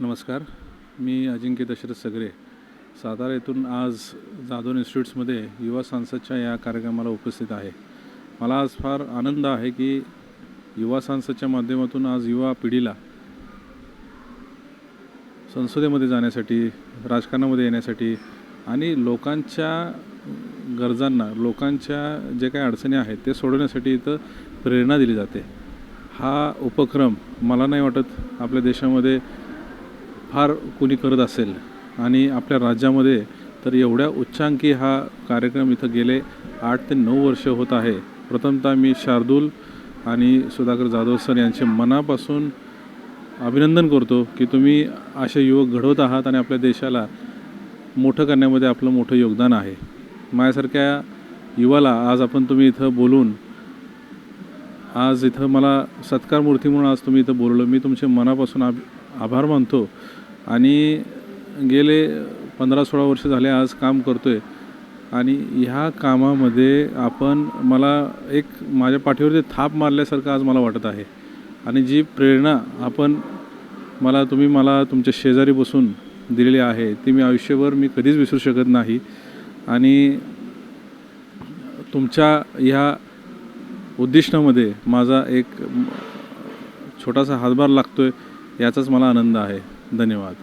नमस्कार. मी अजिंक्य दशरथ सगरे. सातारा येथून आज जाधव इन्स्टिट्यूट्समध्ये युवा सांसदच्या या कार्यक्रमाला उपस्थित आहे. मला आज फार आनंद आहे की युवा सांसदच्या माध्यमातून आज युवा पिढीला संसदेमध्ये जाण्यासाठी राजकारणामध्ये येण्यासाठी आणि लोकांच्या गरजांना लोकांच्या जे काही अडचणी आहेत ते सोडवण्यासाठी इथं प्रेरणा दिली जाते. हा उपक्रम मला नाही वाटत आपल्या देशामध्ये फार कोणी करत असेल आणि आपल्या राज्यामध्ये तर एवढ्या उच्चांकी हा कार्यक्रम इथं गेले आठ ते नऊ वर्ष होत आहे. प्रथमतः मी शार्दूल आणि सुधाकर जाधव सर यांचे मनापासून अभिनंदन करतो की तुम्ही असे युवक घडवत आहात आणि आपल्या देशाला मोठं करण्यामध्ये आपलं मोठं योगदान आहे. माझ्यासारख्या युवाला आज आपण तुम्ही इथं बोलून आज इथं मला सत्कार मूर्ती म्हणून आज तुम्ही इथं बोलवलं. मी तुमचे मनापासून आभ आभार मानतो. आणि गेले पंधरा सोळा वर्ष झाले आज काम करतो आहे आणि ह्या कामामध्ये आपण मला एक माझ्या पाठीवरती थाप मारल्यासारखं आज मला वाटत आहे. आणि जी प्रेरणा आपण मला तुम्ही मला तुमच्या शेजारी बसून दिलेली आहे ती मी आयुष्यभर मी कधीच विसरू शकत नाही. आणि तुमच्या ह्या उद्दिष्टामध्ये माझा एक छोटासा हातभार लागतो आहे याचाच मला आनंद आहे. धन्यवाद.